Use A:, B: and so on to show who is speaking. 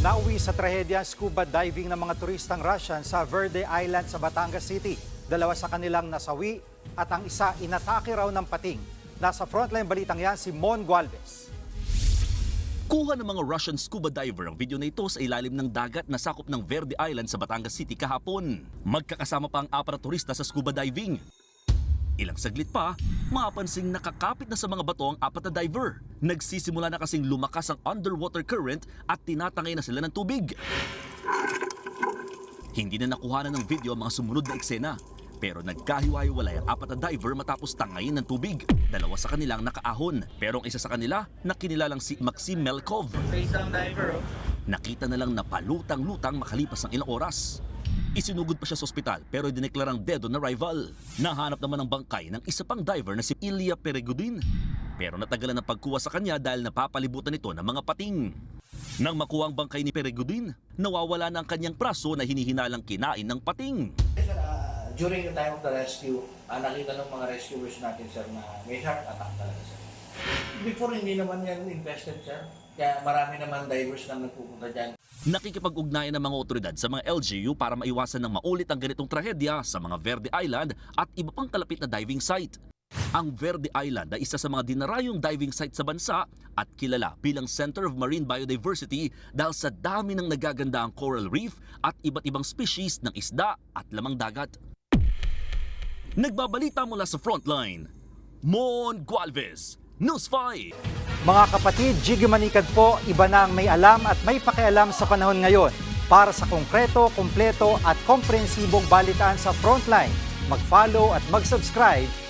A: Nauwi sa trahedya ang scuba diving ng mga turistang Russian sa Verde Island sa Batangas City. Dalawa sa kanilang nasawi at ang isa inatake raw ng pating. Nasa frontline balitang yan si Mon Gualvez.
B: Kuha ng mga Russian scuba diver ang video na ito sa ilalim ng dagat na sakop ng Verde Island sa Batangas City kahapon. Magkakasama pa ang apat turista sa scuba diving. Ilang saglit pa, mapansing nakakapit na sa mga bato ang apat na diver. Nagsisimula na kasing lumakas ang underwater current at tinatangay na sila ng tubig. Hindi na nakuha ng video ang mga sumunod na eksena. Pero nagkahiwa-hiwalay ang apat na diver matapos tangayin ng tubig. Dalawa sa kanilang nakaahon. Pero ang isa sa kanila, nakinilalang si Maxim Melkov. Nakita na lang na palutang-lutang makalipas ang ilang oras. Isinugod pa siya sa ospital pero dineklarang dead on arrival. Nahanap naman ang bangkay ng isa pang diver na si Ilya Peregudin. Pero natagalan ang pagkuha sa kanya dahil napapalibutan ito ng mga pating. Nang makuha ang bangkay ni Peregudin, nawawala na ang kanyang praso na hinihinalang kinain ng pating.
C: Ah, during the time of the rescue, ah, nakita ng mga rescuers natin, sir, na may heart attack talaga, sir. Before, hindi naman yan infested, sir. Kaya marami naman divers na nagpupunta dyan.
B: Nakikipag-ugnayan ng mga otoridad sa mga LGU para maiwasan ng maulit ang ganitong trahedya sa mga Verde Island at iba pang kalapit na diving site. Ang Verde Island ay isa sa mga dinarayong diving site sa bansa at kilala bilang Center of Marine Biodiversity dahil sa dami ng nagaganda ang coral reef at iba't ibang species ng isda at lamang dagat. Nagbabalita mula sa frontline, Mon Gualvez, News 5.
A: Mga kapatid, Jiggy Manikad po, iba na ang may alam at may pakialam sa panahon ngayon. Para sa konkreto, kumpleto at komprehensibong balitaan sa Frontline, mag-follow at mag-subscribe